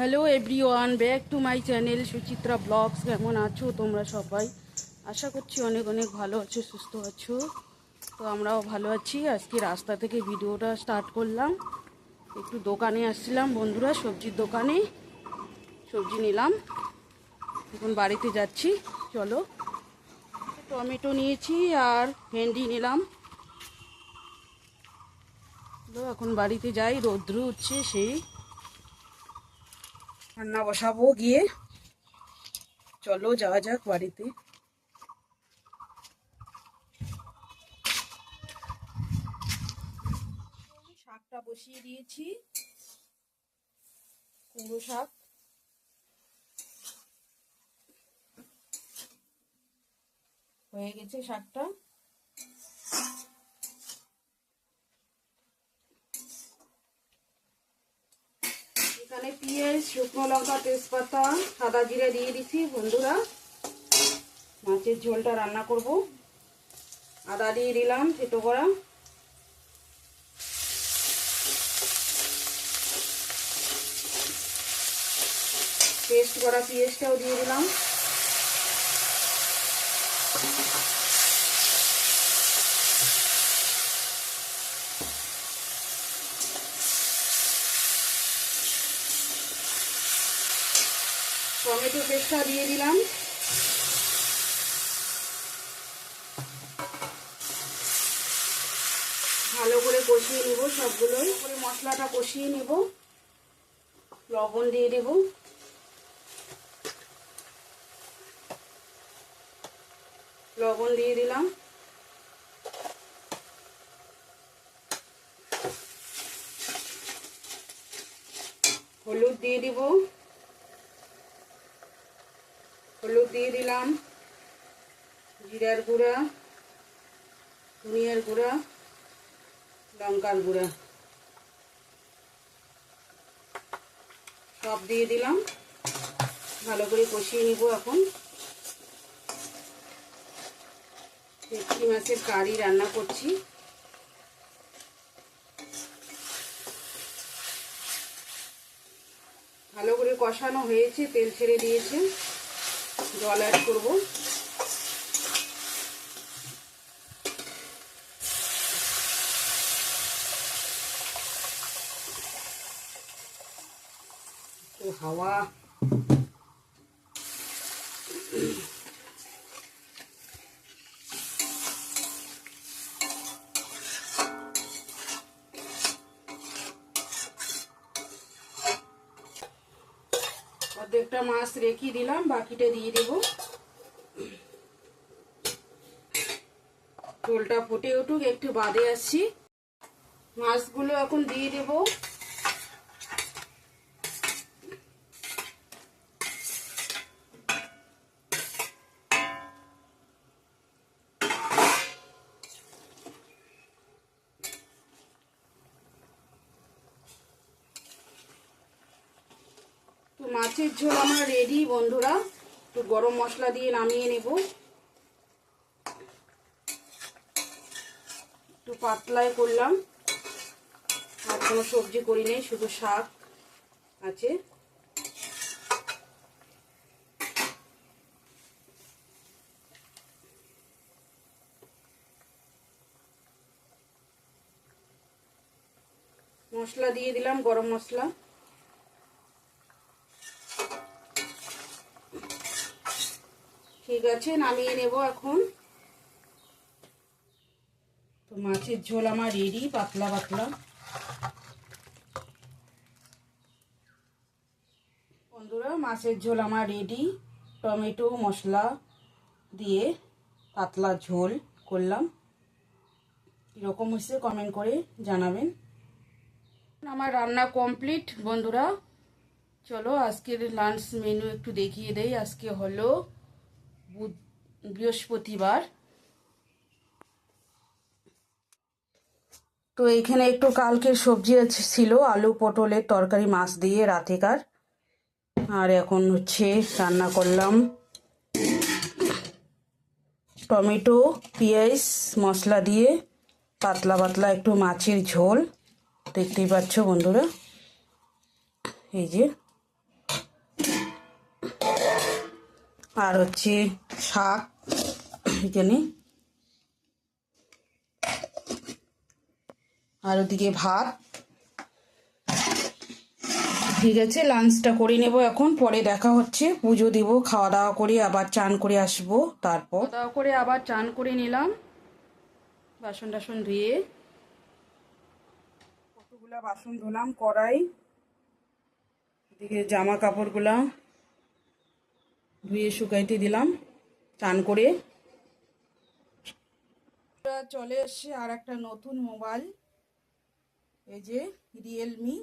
Hello everyone back to my channel Suchitra blogs কেমন আছো তোমরা সবাই? আশা করছি অনেক অনেক ভালো আছো, সুস্থ আছো। তো আমরাও ভালো আছি। আজকে রাস্তা থেকে ভিডিওটা স্টার্ট করলাম। একটু দোকানে আসছিলাম বন্ধুরা, সবজির দোকানে। সবজি নিলাম। এখন বাড়িতে যাচ্ছি, চলো। টমেটো নিয়েছি আর ভেন্ডি নিলাম। এখন বাড়িতে যাই, রৌদ্র উঠছে সেই। রান্না বসাবো গিয়ে। চলো, যাওয়া যাক বাড়িতে। শাকটা বসিয়ে দিয়েছি। কুমড়ো শাক। হয়ে গেছে শাকটা এখানে পেঁয়াজ শুকনো লঙ্কা, তেজপাতা, সাদা জিরে দিয়ে দিছি বন্ধুরা। মাছের ঝোলটা রান্না করব। আদা দিয়ে দিলাম থেতো করা। পেস্ট করা পেঁয়াজটাও দিয়ে দিলাম। টমেটো পেস্টটা দিয়ে দিলাম। ভালো করে কষিয়ে নেব সবগুলোই। করে মশলাটা কষিয়ে নেব। লবণ দিয়ে দেব। লবণ দিয়ে দিলাম। হলুদ দিয়ে দিব। হলুদ দিয়ে দিলাম, জিরার গুঁড়া, ধনিয়ার গুঁড়া, লঙ্কার গুঁড়া। সব দিয়ে দিলাম। ভালো করে কষিয়ে নিব এখন। ভেটকি মাছের কারি রান্না করছি। ভালো করে কষানো হয়েছে, তেল ছেড়ে দিয়েছে। জল অ্যাড করব। হাওয়া অর্ধেকটা মাছ রেখে দিলাম, বাকিটা দিয়ে দেব। ঝোলটা ফুটে উঠুক, একটু বাদে আসছি। মাছগুলো এখন দিয়ে দেব। মাছের ঝোল আমার রেডি বন্ধুরা। একটু গরম মশলা দিয়ে নামিয়ে নেব। একটু পাতলায় করলাম। আর কোনো সবজি করি নেই, শুধু শাক আছে। মশলা দিয়ে দিলাম, গরম মশলা। ঠিক আছে, নামিয়ে নেব এখন। তো মাছের ঝোল আমার রেডি পাতলা পাতলা। বন্ধুরা, মাছের ঝোল আমার রেডি টমেটো, মশলা দিয়ে পাতলা ঝোল করলাম। কীরকম হয়েছে কমেন্ট করে জানাবেন। আমার রান্না কমপ্লিট বন্ধুরা। চলো, আজকের লাঞ্চ মেনু একটু দেখিয়ে দেই। আজকে হলো বৃহস্পতিবার। তো এখানে একটু কালকের সবজি ছিল, আলু, পটলের তরকারি, মাছ দিয়ে রাতেকার। আর এখন হচ্ছে রান্না করলাম টমেটো, পেঁয়াজ, মশলা দিয়ে পাতলা পাতলা একটু মাছের ঝোল। দেখতেই পাচ্ছ বন্ধুরা, এই যে আর হচ্ছে শাক, এখানে। আর ওদিকে ভাত। ঠিক আছে লাঞ্চটা করে নেব এখন, পরে দেখা হচ্ছে। পুজো দিব খাওয়া দাওয়া করে, আবার চান করে আসব তারপর। দাওয়া করে, আবার চান করে নিলাম। বাসন টাসন ধুয়ে। কতগুলা বাসন ধুলাম, কড়াই। এদিকে জামা কাপড়গুলা ধুয়ে শুকাইতে দিলাম, চান করে। চলে এসছে আর একটা নতুন মোবাইল, এই যে রিয়েলমি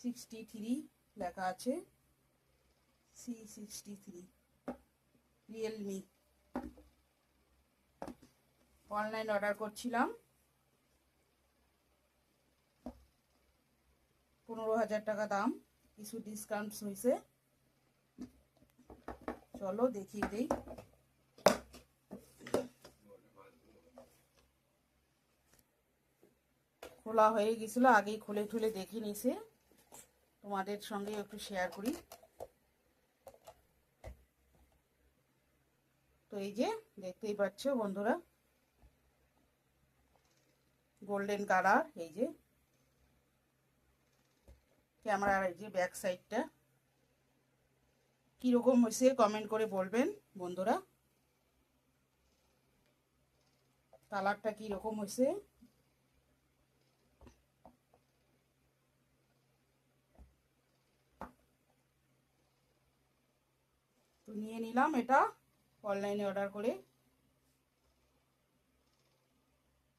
সিক্সটি থ্রি লেখা আছে C sixty three Realme online order করছিলাম, পনেরো হাজার টাকা দাম, কিছু ডিসকাউন্ট হয়েছে চলো, দেখিয়ে দিই। খোলা হয়ে গেছিল, আগেই খুলে ঠুলে দেখে নিছে তোমাদের সঙ্গে একটু শেয়ার করি। তো এই যে, দেখতেই পাচ্ছ বন্ধুরা। গোল্ডেন কালার এই যে। ক্যামেরার এই যে ব্যাক সাইডটা কীরকম হয়েছে কমেন্ট করে বলবেন, বন্ধুরা? কালারটা কীরকম হয়েছে? তো নিয়ে নিলাম এটা অনলাইনে অর্ডার করে।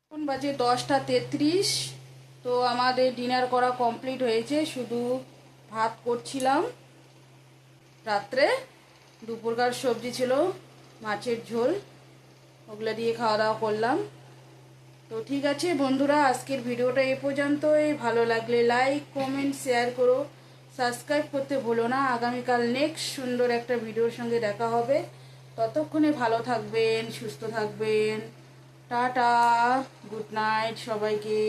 এখন বাজে দশটা তেত্রিশ, তো আমাদের ডিনার করা কমপ্লিট হয়েছে, শুধু ভাত করছিলাম। রাত্রে দুপুরকার সবজি ছিল, মাছের ঝোল, ওগুলো দিয়ে খাওয়া দাওয়া করলাম। তো ঠিক আছে বন্ধুরা, আজকের ভিডিওটা এ পর্যন্তই। ভালো লাগলে লাইক কমেন্ট শেয়ার করো। সাবস্ক্রাইব করতে ভুলো না। আগামীকাল নেক্সট সুন্দর একটা ভিডিওর সঙ্গে দেখা হবে। ততক্ষণে ভালো থাকবেন, সুস্থ থাকবেন। টাটা গুড নাইট সবাইকে।